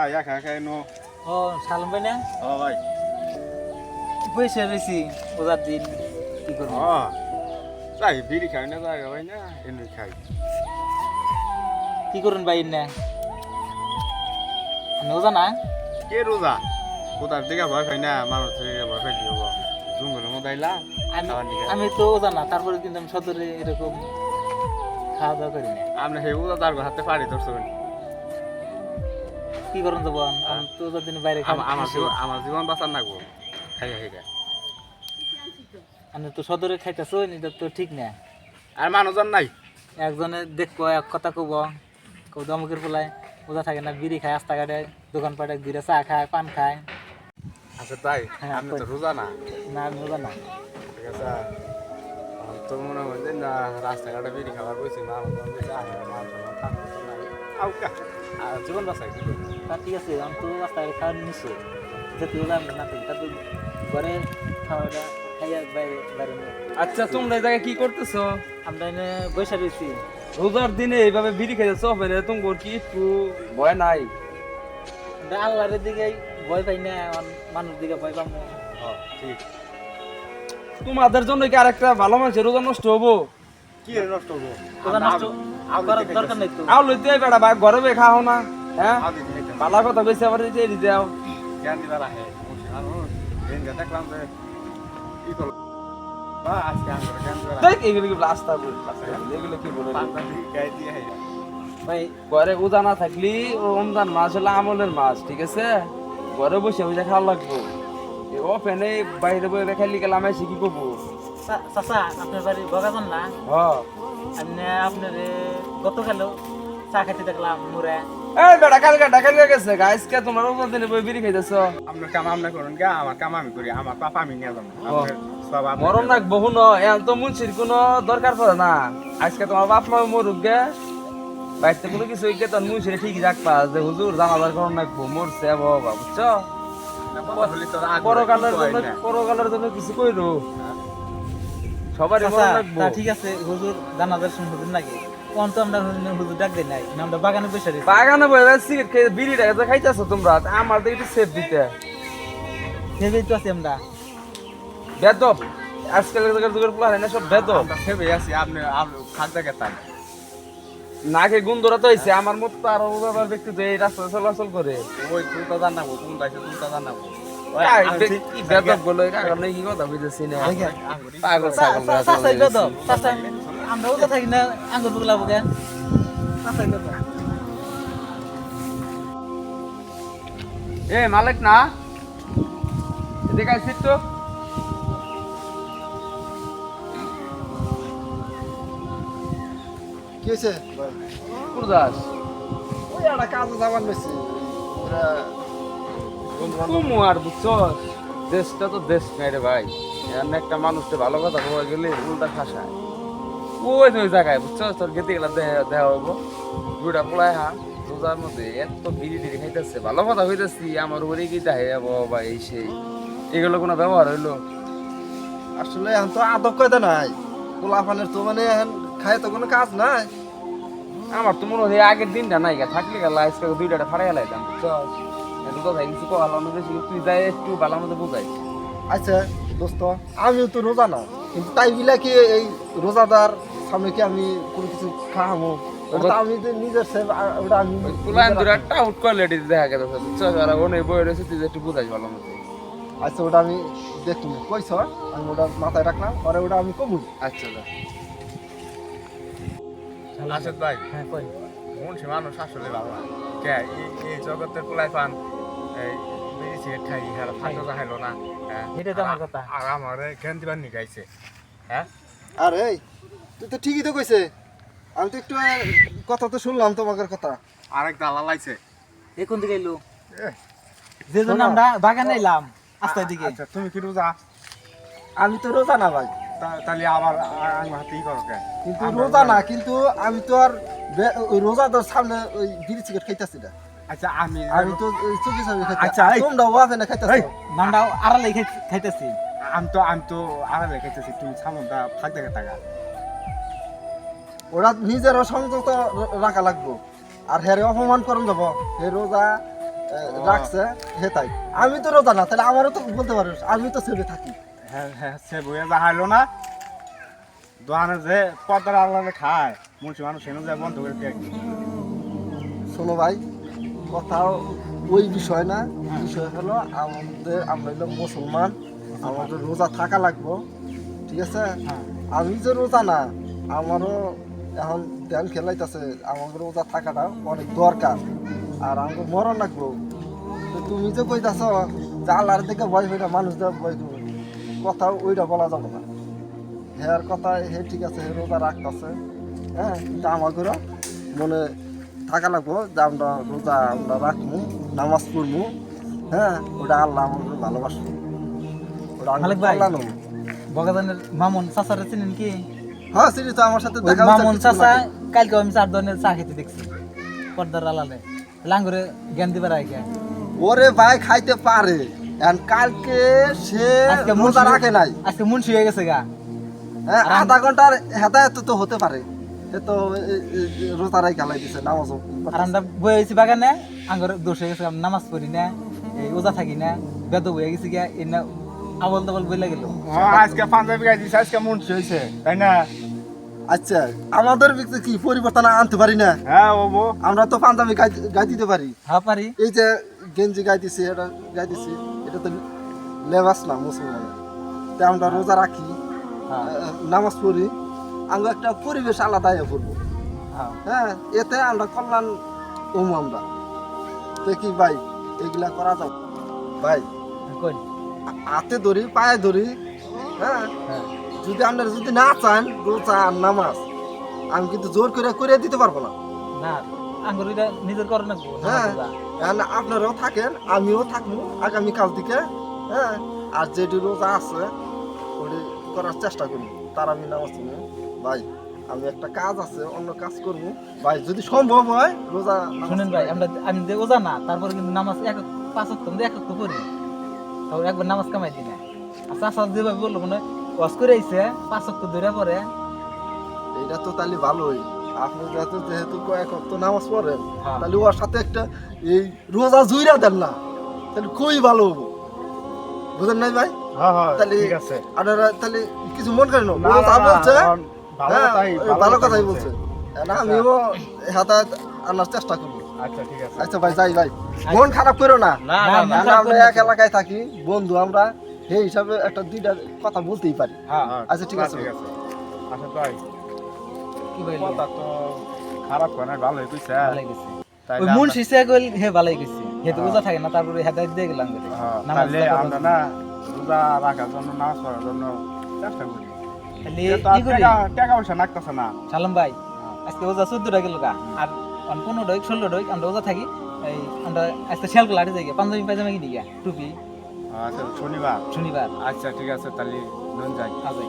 তাই একা একা এনো ও সালাম ভাই না ও ভাই পয়সা রয়েছি ওজার দিন কি করব ও বিড়ি খাই না তাই ভাই না এনে খাই কি করুন ভাই না আপনি না কে রোজা কোথার দিকে ভয় খাই না মানুষ থেকে ভয় খাই দিব জঙ্গলের মধ্যে আইলা আমি তো ওজা না তারপরে কিন্তু আমি সদরে এরকম খাওয়া দাওয়া করি না আপনি সেই উদা তার হাতে পাড়ি ধরছেন কি করুন তো আমি তো ওজার দিন বাইরে খাই আমার জীবন আমার জীবন বাঁচার নাগবো খাইয়া খাইয়া। আমি তো সদরে খাইতেছো এটা তো ঠিক না। আর মানুষজন নাই। একজনে দেখব এক কথা কব কব দমকের পোলায় ওজা থাকে না বিড়ি খায় রাস্তাঘাটে দোকানপাটে ঘুরে চা খায় পান খায়। আচ্ছা তাই? হ্যাঁ, আপনি তো রোজা না? না আমি ওজা না। ঠিক আছে। তো মনে হয় যে না রাস্তাঘাটে বিড়ি খাবার বসে মানুষজন যে জীবন? তা ঠিক আছে আমি তো খাওয়ার না থাকি ঘরে খাওয়াটা খাইয়া বাইরে বাইরে নিয়ে আচ্ছা তোমরা এই জায়গায় কি করতেছো? আমরা এনে বসে রয়েছি। রোজার দিনে এইভাবে বিড়ি খাইতেছো? ফেলে তোমার কি একটু ভয় নাই? আমরা আল্লাহরের দিকে ভয় পাই না মানুষ দিকে ভয় পাবো ঠিক। তোমাদের জন্য কি আরেকটা ভালো মানুষের রোজা নষ্ট হব? কি নষ্ট হব? ওজা নষ্ট করার দরকার নেই তো আও লইতে বেড়া ভাই ঘরে বে খাও না হ্যাঁ? পালা কথা কইছে আবার এই যে এই জ্ঞান দিবার আহে দেখলাম যে কি করল। বা আজকে আমি জ্ঞান দিবার দেখ এগুলো কি রাস্তা এগুলো কি বলে পান্তা দিয়ে গায়ে দিয়ে হাইরা ভাই ঘরে উজা না থাকলি রমজান মাস হলো আমলের মাস ঠিক আছে? ঘরে বসে বসে খাওয়া লাগবো। ও ফেনে বাইরে বসে খাইলি গেলে আমি শিখি করব? চাচা আপনার বাড়ি বগাজন না হ্যাঁ। আপনি আপনার গতকালও চা খাইতে দেখলাম মুরে এই বেটা কালকে ডাকালিয়া গেছে গাইস কে তোমার রোজার দিনে বই বিড়ি খাইতেছো? আপনার কাম আপনি করুন গা আমার কাম আমি করি আমার পাপা আমি নিয়ে যাব। আপনার সব আপনি মরম নাক বহু ন এখন তো মুন্সির কোনো দরকার পড়ে না। আজকে তোমার বাপ মা মরুক গে। বাড়িতে কোনো কিছু হইকে তখন মুন্সিরে ঠিকই রাখবা যে হুজুর জানাজার করুন নাকবো মরছে বাবা বুঝছ? পরকালের হয় জন্য। পরকালের জন্য কিছু কইরো। মরণ ঠিক আছে হুজুর জানাজার হুজুর নাকি? কোন তো আমরা হুজুর- হুজুর ডাক দেই নাই আমরা বাগানে বসে বাগানে সিগারেট খেয়ে যে খাইতেছো তোমরা আমার তো একটু সেফ দিতে। তো আছি আমরা। বেদব আজকালের যুগের না সব বেদব। আছি আপনি নাকে তো হয়েছে আমার মতো তো আরও ব্যক্তি তো এই রাস্তায় চলাচল করে। ওই তো জানাব তুমি তাইছে তো জানাব থাকি না আঙ্গুর এ মালিক না? এদিকে তো। কি হয়েছে কুরদাস ওই একটা কাজে যাবার বেশি ওরা কুমু আর বুঝছস? দেশটা তো দেশ নাই রে ভাই। এমন একটা মানুষকে ভালো কথা বলা গেলে উল্টা খাসায়। ওই ওই জায়গায় বুঝছস? তোর গেতে গেলে দেওয়া হব দুটা পোলায় হা রোজার মধ্যে এত বিড়ি টিড়ি খাইতেছে। ভালো কথা হইতেছি আমার উপরে কি দেয় বাবা এই সেই। এগুলো কোনো ব্যবহার হইল? আসলে এখন তো আদব কয়দা নাই। পোলাপানের তো মানে এখন খায় তো কোনো কাজ নাই। আমার তো মনে হয় আগের দিনটা নাই থাকলে গেল আজকে দুইটা ফাড়াই গেলাইতাম বুঝছস? বেশি। তুই যাই একটু ভালো মতো বুঝাই। আচ্ছা দোস্ত আমিও তো রোজা না কিন্তু তাই বিলা কি এই রোজাদার সামনে কি আমি কোনো কিছু খাওয়াবো? তো আমি যে নিজের ওটা আমি আউট কোয়ালিটি দেখা আর ওনে বই রয়েছে তুই একটু ভালো মতো। আচ্ছা ওটা আমি দেখি কইছ আমি ওটা মাথায় রাখলাম পরে ওটা আমি আচ্ছা। আসাদ ভাই। হ্যাঁ কই? মনসি মানুষ আসলে বাবা। কে? এই- জগতের পোলাই পান সিগারেট খাই হেলা ফাঁকা যাহাইলো না হ্যাঁ? এটাই তো আমার কথা। আর আমার জ্ঞান দিবার নি গাইছে হ্যাঁ? আরে এই, তুই তো ঠিকই তো কইছে। আমি তো একটু কথা তো শুনলাম তোমাদের কথা। আরেক দালাল আইছে। এ কোন দিকে এলো? এ, যে জন্য আমরা বাগানে এলাম রাস্তার দিকে। আচ্ছা তুমি কি রোজা? আমি তো রোজা না ভাই। তাহলে আবার করো কে? কিন্তু রোজা না কিন্তু আমি তো আর ওই রোজাদার সামনে ওই বিড়ি সিগারেট খাইতেছি না। আচ্ছা আমি আমি তো খাইতে আচ্ছা, এই। তোমরা ওয়াফে না খাইতেছো। আড়ালে খাইতেছি। আমি তো আমি তো আড়ালে খাইতেছি তুমি সামনটা ফাঁক দেখে থাকা ওরা নিজেরও সংযত রাখা লাগবো। আর হেরে অপমান করুন যাব। হে রোজা রাখছে হে তাই। আমি তো রোজা না তাহলে আমারও তো বলতে পারিস আমি তো সেবে থাকি। সে বইয়ে যাহাইলো না। দোকানে যে পদ্মার আল্লাহ খায় মুন্সি মানুষ সেনু যায় বন্ধ করে দিয়ে শোনো ভাই কথাও ওই বিষয় না বিষয় হলো আমাদের আমরা হলো মুসলমান আমাদের রোজা থাকা লাগবো ঠিক আছে? আমি যে রোজা না আমারও এখন ধ্যান খেলাইতেছে আমাদের রোজা থাকাটা অনেক দরকার আর আমাকে মরণ লাগবো। তো তুমি যে কইতাছ যে আল্লাহর দিকে ভয় হইটা মানুষ দেওয়া ভয় করবে কথা ওইটা বলা যাবে না। হেয়ার কথা হে ঠিক আছে হে রোজা রাখতেছে হ্যাঁ কিন্তু আমাদেরও মনে থাকা লাগবো যে আমরা রোজা আমরা রাখব নামাজ পড়ব হ্যাঁ ওটা আল্লাহ আমাদের ভালোবাসবো ওটা। কল্যাণ হবে। বগাদানের মামুন চাচারে চিনেন কি? হ্যাঁ সিরি তো আমার সাথে দেখা মামুন চাচা কালকে আমি চার ধরনের চা খেতে দেখছি পর্দার আলালে। লাঙ্গুরে জ্ঞান দিবার আগে। ওরে ভাই খাইতে পারে। কালকে সে রোজা রাখে নাই। আজকে মুন্সি হয়ে গেছে গা। আধা ঘণ্টার হেদায়ত তো হতে পারে। তো রোজা রাই খেলাই দিছে নামাজও আর আমরা বয়ে গেছি বাগানে আঙ্গর দোষ হয়ে গেছে নামাজ পড়ি না এই ওজা থাকি না বেদ বয়ে গেছি গিয়া এই না আবল তাবল বইলা গেল। আজকে পাঞ্জাবি গাই দিছে আজকে মুন্সি হয়েছে তাই না? আচ্ছা আমাদের ভিতরে কি পরিবর্তন আনতে পারি না? হ্যাঁ ও আমরা তো পাঞ্জাবি গাই গাই দিতে পারি। হ্যাঁ পারি। এই যে গেঞ্জি গাই দিছি এটা গাই দিছি এটা তো লেবাস না মুসলমান তা আমরা রোজা রাখি হ্যাঁ। নামাজ পড়ি আমরা একটা পরিবেশ আলাদা হয়ে পড়ব। হ্যাঁ। হ্যাঁ এতে আমরা কল্যাণ উম আমরা। তো কি ভাই এগুলা করা যাবে? ভাই হাতে ধরি পায়ে ধরি হ্যাঁ? হ্যাঁ। যদি আপনারা যদি না চান রোজা আর নামাজ আমি কিন্তু জোর করে করে দিতে পারব না। না আঙ্গুর নিজের করে না হ্যাঁ। এখন আপনারাও থাকেন আমিও থাকব আগামীকাল থেকে হ্যাঁ আর যেটি রোজা আছে ওটি করার চেষ্টা করব। তার আমি নামাজ ভাই আমি একটা কাজ আছে অন্য কাজ করব। ভাই যদি সম্ভব হয় রোজা শুনেন ভাই আমরা আমি যে ওজা না তারপরে কিন্তু নামাজ এক পাঁচ অক্ট এক অক্ট পড়ি তারপর একবার নামাজ কামাই না। আচ্ছা আচ্ছা যেভাবে বলল মানে ওয়াশ করে আইছে পাঁচ অক্ট ধরে পরে। এটা তো তাহলে ভালোই। আপনি যেহেতু যেহেতু কয়েক অক্ত নামাজ পড়েন হ্যাঁ। তাহলে ওর সাথে একটা এই রোজা জুইরা দেন না। তাহলে খুবই ভালো হব। বুঝেন নাই ভাই? হ্যাঁ হ্যাঁ তাহলে আপনারা তাহলে কিছু মন করেন বলছে ভালো কথাই বলছে। না আমিও হেদায়ত আনার চেষ্টা করব। আচ্ছা আচ্ছা ভাই যাই ভাই মন খারাপ করো না। আমরা এক এলাকায় থাকি বন্ধু আমরা সেই হিসাবে একটা দুইটা কথা বলতেই পারি। আচ্ছা, ঠিক আছে। ঠিক আছে। আচ্ছা তাই কি বলল? কথা তো খারাপ করে নাই ভালোই কইছে ভালোই গেছে। ওই মুন শিসে কইল হে ভালোই গেছে। হে তো ওজা থাকে না তারপরে হেদায়েত দিয়ে গেলাম তাহলে আমরা না রোজা রাখার জন্য নামাজ পড়ার জন্য চেষ্টা করি। তাহলে এ তো আর কি করি? টাকা টাকা পয়সা নাকতেছে না। সালাম ভাই আজকে ওজা চোদ্দটা গেল গা। আর পনেরো ডইক ষোলো ডইক আমরা ওজা থাকি। এই আমরা আজকে শেয়াল যাই পাঞ্জাবি পায়জামা কিনি গিয়া টুপি। আচ্ছা শনিবার। শনিবার। আচ্ছা ঠিক আছে তাহলে যাই। আজ যাই